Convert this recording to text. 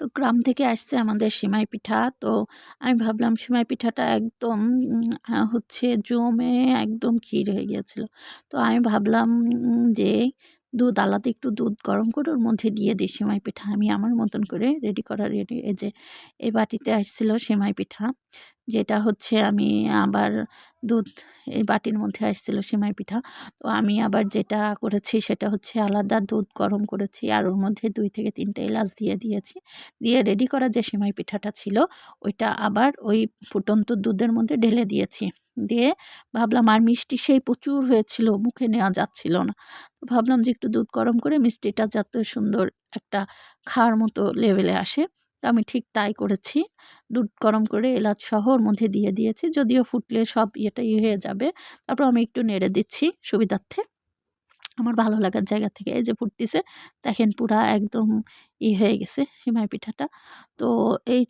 তো গ্রাম থেকে আসছে আমাদের সিমাই পিঠা। তো আমি ভাবলাম সেমাই পিঠাটা একদম হচ্ছে জমে একদম ক্ষীর হয়ে গিয়েছিল। তো আমি ভাবলাম যে দুধ, আলাদা একটু দুধ গরম করে ওর মধ্যে দিয়ে দিই সেমাই পিঠা। আমি আমার মতন করে রেডি করা রেডি এই যে এই বাটিতে আসছিল সেমাই পিঠা। যেটা হচ্ছে আমি আবার দুধ এই বাটির মধ্যে আসছিল সেমাই পিঠা। তো আমি আবার যেটা করেছি সেটা হচ্ছে আলাদা দুধ গরম করেছি আর ওর মধ্যে দুই থেকে তিনটে এলাচ দিয়ে দিয়েছি। দিয়ে রেডি করা যে সেমাই পিঠাটা ছিল, ওইটা আবার ওই ফুটন্ত দুধের মধ্যে ঢেলে দিয়েছি। দিয়ে ভাবলাম আর মিষ্টি সেই প্রচুর হয়েছিল, মুখে নেওয়া যাচ্ছিল না। তো ভাবলাম যে একটু দুধ গরম করে মিষ্টিটা যাতে সুন্দর একটা খাওয়ার মতো লেভেলে আসে। তো আমি ঠিক তাই করেছি। দুধ গরম করে এলাচ সহ ওর মধ্যে দিয়ে দিয়েছি। যদিও ফুটলে সব ইয়েটা ইয়ে হয়ে যাবে। তারপর আমি একটু নেড়ে দিচ্ছি সুবিধার্থে। আমার ভালো লাগার জায়গা থেকে এই যে ফুটতেছে, দেখেন পুরা একদম ই হয়ে গেছে, সিমাই পিঠাটা। তো এই